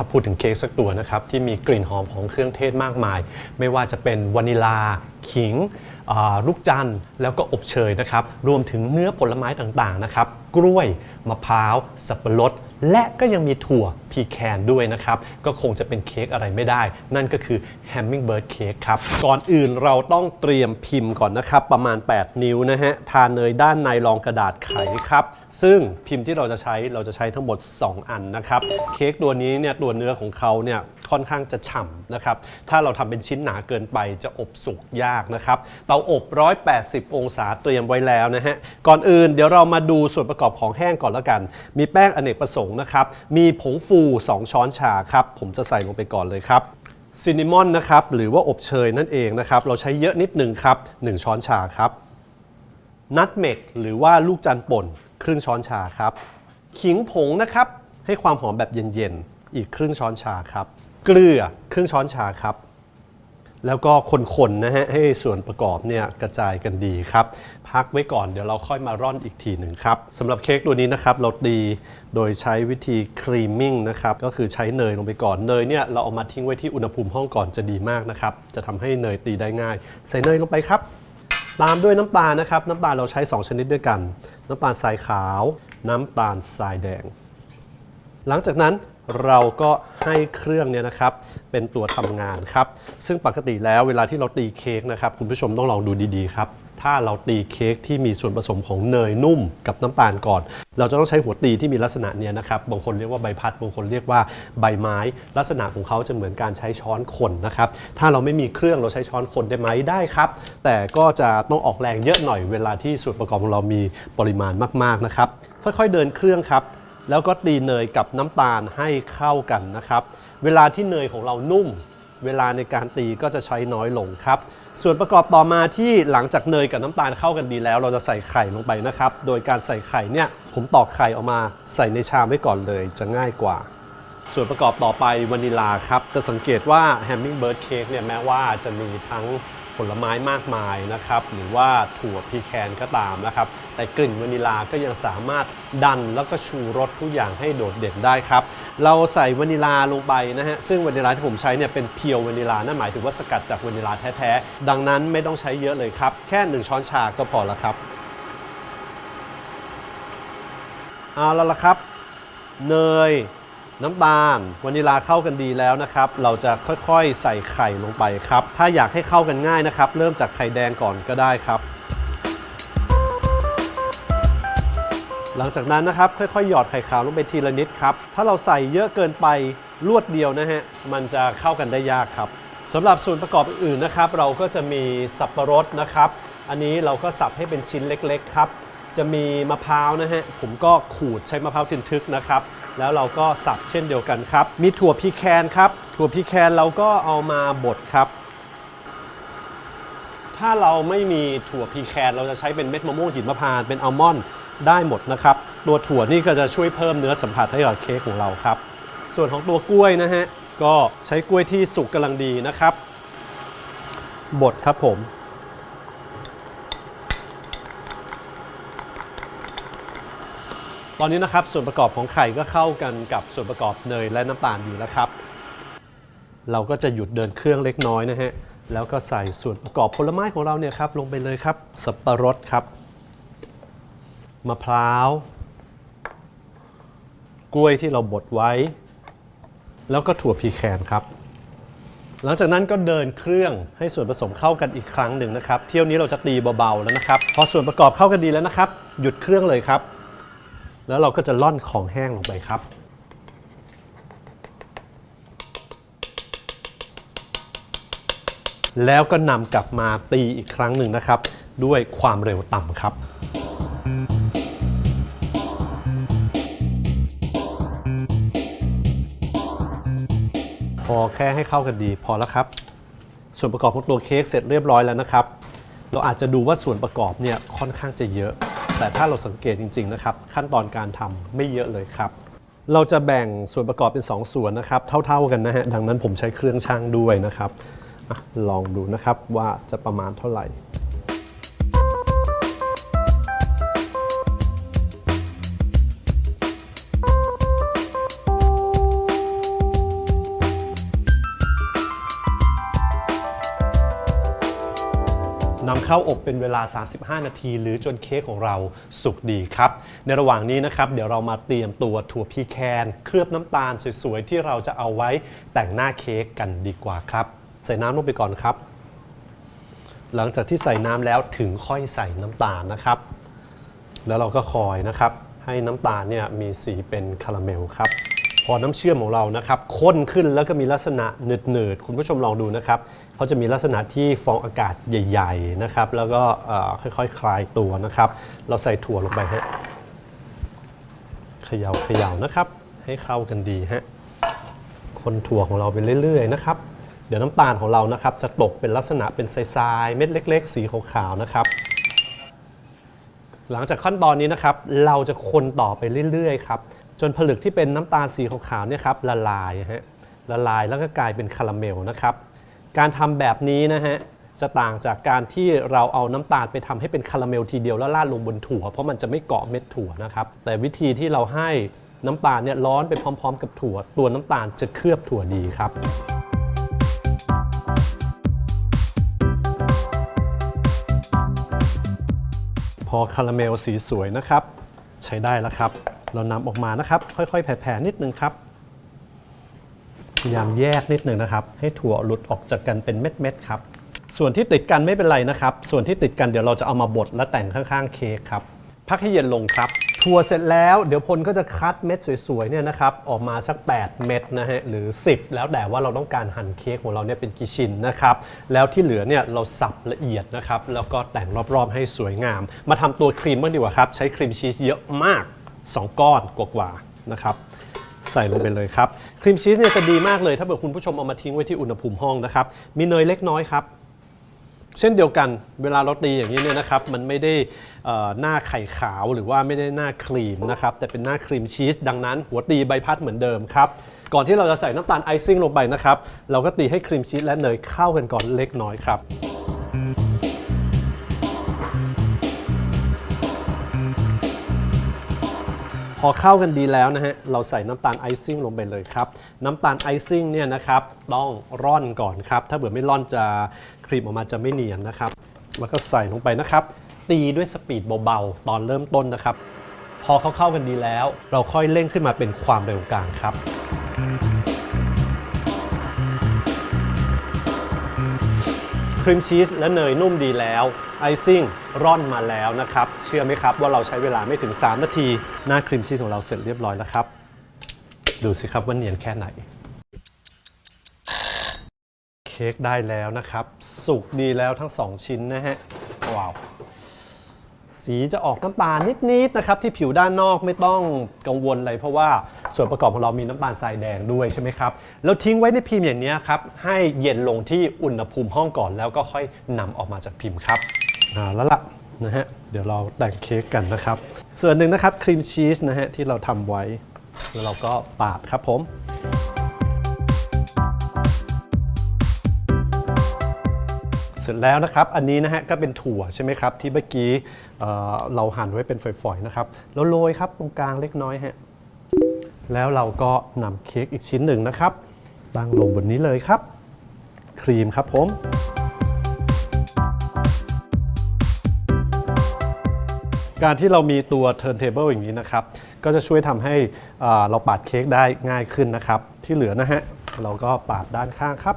ถ้าพูดถึงเค้กสักตัวนะครับที่มีกลิ่นหอมของเครื่องเทศมากมาย ไม่ว่าจะเป็นวานิลา ขิงอ่าลูกจันทร์แล้วก็อบเชยนะครับ รวมถึงเนื้อผลไม้ต่างๆนะครับ กล้วย มะพร้าว สับปะรด และก็ยังมีถั่วพีแคนด้วยนะครับ ก็คงจะเป็นเค้กอะไรไม่ได้ นั่นก็คือแฮมมิงเบิร์ดเค้กครับ ก่อนอื่นเราต้องเตรียมพิมพ์ก่อนนะครับ ประมาณ 8 นิ้วนะฮะ ทาเนยด้านในรองกระดาษไขครับ ซึ่งพิมพ์ที่เราจะใช้เราจะใช้ทั้งหมด 2 อันนะครับ เค้กตัวนี้เนี่ยตัวเนื้อของเขาเนี่ย ค่อนข้างจะฉ่ำนะครับ ถ้าเราทำเป็นชิ้นหนาเกินไปจะอบสุกยากนะครับ เตาอบ 180 องศาเตรียมไว้แล้วนะฮะ ก่อนอื่นเดี๋ยวเรามาดูส่วนประกอบของแห้งก่อนแล้วกัน มีแป้งอเนกประสงค์นะครับ มีผงฟู 2 ช้อนชาครับ ผมจะใส่ลงไปก่อนเลยครับซินนามอนนะครับหรือว่าอบเชยนั่นเองนะครับ เราใช้เยอะนิดหนึ่งครับ 1 ช้อนชาครับนัทเมกหรือว่าลูกจันป่น ครึ่งช้อนชาครับ ขิงผงนะครับ ให้ความหอมแบบเย็น ๆ อีกครึ่งช้อนชาครับ เกลือครึ่งช้อนชาครับ แล้วก็คนๆนะฮะให้ส่วนประกอบเนี่ยกระจายกันดีครับ พักไว้ก่อนเดี๋ยวเราค่อยมาร่อนอีกทีหนึ่งครับสำหรับเค้กตัวนี้นะครับเราตีโดยใช้วิธีครีมมิ่งนะครับก็คือใช้เนยลงไปก่อนเนยเนี่ยเราเอามาทิ้งไว้ที่อุณหภูมิห้องก่อนจะดีมากนะครับจะทำให้เนยตีได้ง่าย ใส่เนยลงไปครับตามด้วยน้ำตาลนะครับ น้ำตาลเราใช้ 2 ชนิดด้วยกัน น้ำตาลทรายขาว น้ำตาลทรายแดง หลังจากนั้นเราก็ ให้เครื่องเนี่ยนะครับเป็นตัวทำงานครับ ซึ่งปกติแล้วเวลาที่เราตีเค้กนะครับคุณผู้ชมต้องลองดูดีๆครับถ้าเราตีเค้กที่มีส่วนผสมของเนยนุ่มกับน้ำตาลก่อน เราจะต้องใช้หัวตีที่มีลักษณะเนี้ยนะครับ บางคนเรียกว่าใบพัด บางคนเรียกว่าใบไม้ ลักษณะของเขาจะเหมือนการใช้ช้อนคนนะครับ ถ้าเราไม่มีเครื่องเราใช้ช้อนคนได้ไหมได้ครับ แต่ก็จะต้องออกแรงเยอะหน่อยเวลาที่ส่วนประกอบของเรามีปริมาณมากๆนะครับ ค่อยๆเดินเครื่องครับ แล้วก็ตีเนยกับน้ำตาลให้เข้ากันนะครับ เวลาที่เนยของเรานุ่ม เวลาในการตีก็จะใช้น้อยลงครับ ส่วนประกอบต่อมาที่หลังจากเนยกับน้ำตาลเข้ากันดีแล้ว เราจะใส่ไข่ลงไปนะครับ โดยการใส่ไข่เนี่ยผมตอกไข่ออกมาใส่ในชามไว้ก่อนเลยจะง่ายกว่า ส่วนประกอบต่อไปวานิลาครับจะสังเกตว่าแฮมมิงเบิร์ดเค้กเนี่ยแม้ว่าจะมีทั้ง ผลไม้มากมายนะครับ หรือว่าถั่วพีแคนก็ตามนะครับ แต่กลิ่นวานิลาก็ยังสามารถดันแล้วก็ชูรสทุกอย่างให้โดดเด่นได้ครับ เราใส่วานิลาลงไปนะฮะ ซึ่งวานิลาที่ผมใช้เนี่ยเป็นเพียววานิลา นั่นหมายถึงว่าสกัดจากวานิลาแท้ๆ ดังนั้นไม่ต้องใช้เยอะเลยครับ แค่ 1 ช้อนชาก็พอแล้วครับ เอาแล้วละครับ เนย น้ำตาลวานิลาเข้ากันดีแล้วนะครับ เราจะค่อยๆใส่ไข่ลงไปครับ ถ้าอยากให้เข้ากันง่ายนะครับ เริ่มจากไข่แดงก่อนก็ได้ครับ หลังจากนั้นนะครับค่อยๆหยอดไข่ขาวลงไปทีละนิดครับ ถ้าเราใส่เยอะเกินไปรวดเดียวนะฮะ มันจะเข้ากันได้ยากครับสำหรับส่วนประกอบอื่นๆนะครับ เราก็จะมีสับปะรดนะครับ อันนี้เราก็สับให้เป็นชิ้นเล็กๆครับ จะมีมะพร้าวนะฮะ ผมก็ขูดใช้มะพร้าวทึนทึกนะครับ แล้วเราก็สับเช่นเดียวกันครับ มีถั่วพีแคนครับ ถั่วพีแคนเราก็เอามาบดครับ ถ้าเราไม่มีถั่วพีแคนเราจะใช้เป็นเม็ดมะม่วงหินมะพร้าวเป็นอัลมอนด์ได้หมดนะครับ ตัวถั่วนี่ก็จะช่วยเพิ่มเนื้อสัมผัสให้กับเค้กของเราครับ ส่วนของตัวกล้วยนะฮะก็ใช้กล้วยที่สุกกำลังดีนะครับบดครับผม ตอนนี้นะครับส่วนประกอบของไข่ก็เข้ากันกับส่วนประกอบเนยและน้ำตาลดีแล้วครับ เราก็จะหยุดเดินเครื่องเล็กน้อยนะฮะแล้วก็ใส่ส่วนประกอบผลไม้ของเราเนี่ยครับลงไปเลยครับ สับปะรดครับ มะพร้าว กล้วยที่เราบดไว้ แล้วก็ถั่วพีแคนครับ หลังจากนั้นก็เดินเครื่องให้ส่วนผสมเข้ากันอีกครั้งหนึ่งนะครับ เที่ยวนี้เราจะตีเบาๆแล้วนะครับ พอส่วนประกอบเข้ากันดีแล้วนะครับ หยุดเครื่องเลยครับ แล้วเราก็จะล่อนของแห้งลงไปครับ แล้วก็นำกลับมาตีอีกครั้งหนึ่งนะครับ ด้วยความเร็วต่ำครับพอแค่ให้เข้ากันดีพอแล้วครับ ส่วนประกอบของตัวเค้กเสร็จเรียบร้อยแล้วนะครับ เราอาจจะดูว่าส่วนประกอบเนี่ยค่อนข้างจะเยอะ แต่ถ้าเราสังเกตจริงๆนะครับขั้นตอนการทำไม่เยอะเลยครับ เราจะแบ่งส่วนประกอบเป็น 2 ส่วนนะครับ เท่าๆกันนะฮะดังนั้นผมใช้เครื่องช่างด้วยนะครับอะลองดูนะครับว่าจะประมาณเท่าไหร่ เข้าอบเป็นเวลา 35 นาที หรือจนเค้กของเราสุกดีครับ ในระหว่างนี้นะครับ เดี๋ยวเรามาเตรียมตัวถั่วพีแคน เคลือบน้ำตาลสวยๆ ที่เราจะเอาไว้แต่งหน้าเค้กกันดีกว่าครับ ใส่น้ำลงไปก่อนครับ หลังจากที่ใส่น้ำแล้วถึงค่อยใส่น้ำตาลนะครับ แล้วเราก็คอยนะครับ ให้น้ำตาลเนี่ยมีสีเป็นคาราเมลครับ อน้ำเชื่อมของเรานะครับข้นขึ้นแล้วก็มีลักษณะหนืดๆคุณผู้ชมลองดูนะครับเขาจะมีลักษณะที่ฟองอากาศใหญ่ ๆนะครับ แล้วก็ค่อยๆคลายตัวนะครับ เราใส่ถั่วลงไปฮะเขย่าเขย่านะครับ ให้เข้ากันดีฮะคนถั่วของเราไปเรื่อยๆนะครับ เดี๋ยวน้ำตาลของเรานะครับ จะตกเป็นลักษณะเป็นทรายๆเม็ดเล็ก ๆ สีขาวๆนะครับหลังจากขั้นตอนนี้นะครับ เราจะคนต่อไปเรื่อยๆครับ จนผลึกที่เป็นน้ำตาลสีขาวๆเนี่ยครับละลายฮะละลายแล้วก็กลายเป็นคาราเมลนะครับ การทำแบบนี้นะฮะจะต่างจากการที่เราเอาน้ำตาลไปทำให้เป็นคาราเมลทีเดียวแล้วราดลงบนถั่ว เพราะมันจะไม่เกาะเม็ดถั่วนะครับ แต่วิธีที่เราให้น้ำตาลเนี่ยร้อนไปพร้อม ๆ กับถั่ว ตัวน้ำตาลจะเคลือบถั่วดีครับพอคาราเมลสีสวยนะครับ ใช้ได้แล้วครับ เรานำออกมานะครับ ค่อยๆ แผ่ๆนิดนึงครับพยายามแยกนิดนึงนะครับ ให้ถั่วหลุดออกจากกันเป็นเม็ดๆครับส่วนที่ติดกันไม่เป็นไรนะครับ ส่วนที่ติดกันเดี๋ยวเราจะเอามาบดและแต่งข้างๆ เค้กครับ พักให้เย็นลงครับ ถั่วเสร็จแล้วเดี๋ยวพลก็จะคัดเม็ดสวยๆเนี่ยนะครับออกมาสัก 8 เม็ดนะฮะหรือ 10 แล้วแต่ว่าเราต้องการหั่นเค้กของเราเนี่ยเป็นกี่ชิ้นนะครับ แล้วที่เหลือเนี่ยเราสับละเอียดนะครับ แล้วก็แต่งรอบๆให้สวยงาม มาทำตัวครีมบ้างดีกว่าครับ ใช้ครีมชีสเยอะมาก 2 ก้อนกว่าๆนะครับใส่ลงไปเลยครับครีมชีสเนี่ยจะดีมากเลยถ้าเกิดคุณผู้ชมเอามาทิ้งไว้ที่อุณหภูมิห้องนะครับมีเนยเล็กน้อยครับ เช่นเดียวกันเวลาเราตีอย่างนี้เนี่ยนะครับมันไม่ได้หน้าไข่ขาวหรือว่าไม่ได้หน้าครีมนะครับแต่เป็นหน้าครีมชีสดังนั้น หัวตีใบพัดเหมือนเดิมครับก่อนที่เราจะใส่น้ำตาลไอซิ่งลงไปนะครับเราก็ตีให้ครีมชีสและเนยเข้ากันก่อนเล็กน้อยครับ พอเข้ากันดีแล้วนะฮะ เราใส่น้ำตาลไอซิ่งลงไปเลยครับ น้ำตาลไอซิ่งเนี่ยนะครับ ต้องร่อนก่อนครับ ถ้าเบื่อไม่ร่อนจะครีมออกมาจะไม่เนียนนะครับ แล้วก็ใส่ลงไปนะครับ ตีด้วยสปีดเบาๆ ตอนเริ่มต้นนะครับ พอเขาเข้ากันดีแล้ว เราค่อยเร่งขึ้นมาเป็นความเร็วกลางครับ รีมชีสและเนยนุ่มดีแล้วไอซิ่งร่อนมาแล้วนะครับ เชื่อไหมครับว่าเราใช้เวลาไม่ถึง 3 นาที หน้าครีมชีสของเราเสร็จเรียบร้อยแล้วครับ ดูสิครับว่าเนียนแค่ไหน เค้กได้แล้วนะครับ สุกดีแล้วทั้ง 2 ชิ้นนะฮะ ว้าว สีจะออกน้ำตาลนิดๆนะครับ ที่ผิวด้านนอกไม่ต้องกังวลอะไรเพราะว่า ส่วนประกอบของเรามีน้ำตาลทรายแดงด้วยใช่ไหมครับ แล้วทิ้งไว้ในพิมพ์อย่างนี้ครับ ให้เย็นลงที่อุณหภูมิห้องก่อน แล้วก็ค่อยนำออกมาจากพิมพ์ครับอ่าแล้วล่ะนะฮะ เดี๋ยวเราแต่งเค้กกันนะครับ ส่วนหนึ่งนะครับครีมชีสนะฮะที่เราทำไว้ แล้วเราก็ปาดครับผมเสร็จแล้วนะครับ อันนี้นะฮะก็เป็นถั่วใช่ไหมครับ ที่เมื่อกี้เเราหั่นไว้เป็นฝอยๆนะครับ แล้วโรยครับตรงกลางเล็กน้อยฮะ แล้วเราก็นำเค้กอีกชิ้นหนึ่งนะครับตั้งลงบนนี้เลยครับ ครีมครับผม การที่เรามีตัว turntable อย่างนี้นะครับ ก็จะช่วยทำให้เราปาดเค้กได้ง่ายขึ้นนะครับ ที่เหลือนะฮะเราก็ปาดด้านข้างครับ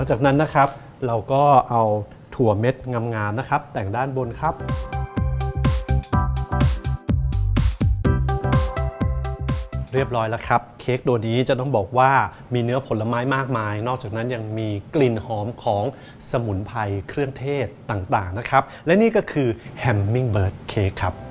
ลังจากนั้นนะครับ เราก็เอาถั่วเม็ดงามๆนะครับ แต่งด้านบนครับ เรียบร้อยแล้วครับ เค้กตัวนี้จะต้องบอกว่ามีเนื้อผลไม้มากมาย นอกจากนั้นยังมีกลิ่นหอมของสมุนไพรเครื่องเทศต่างๆนะครับ และนี่ก็คือแฮมมิงเบิร์ดเค้กครับ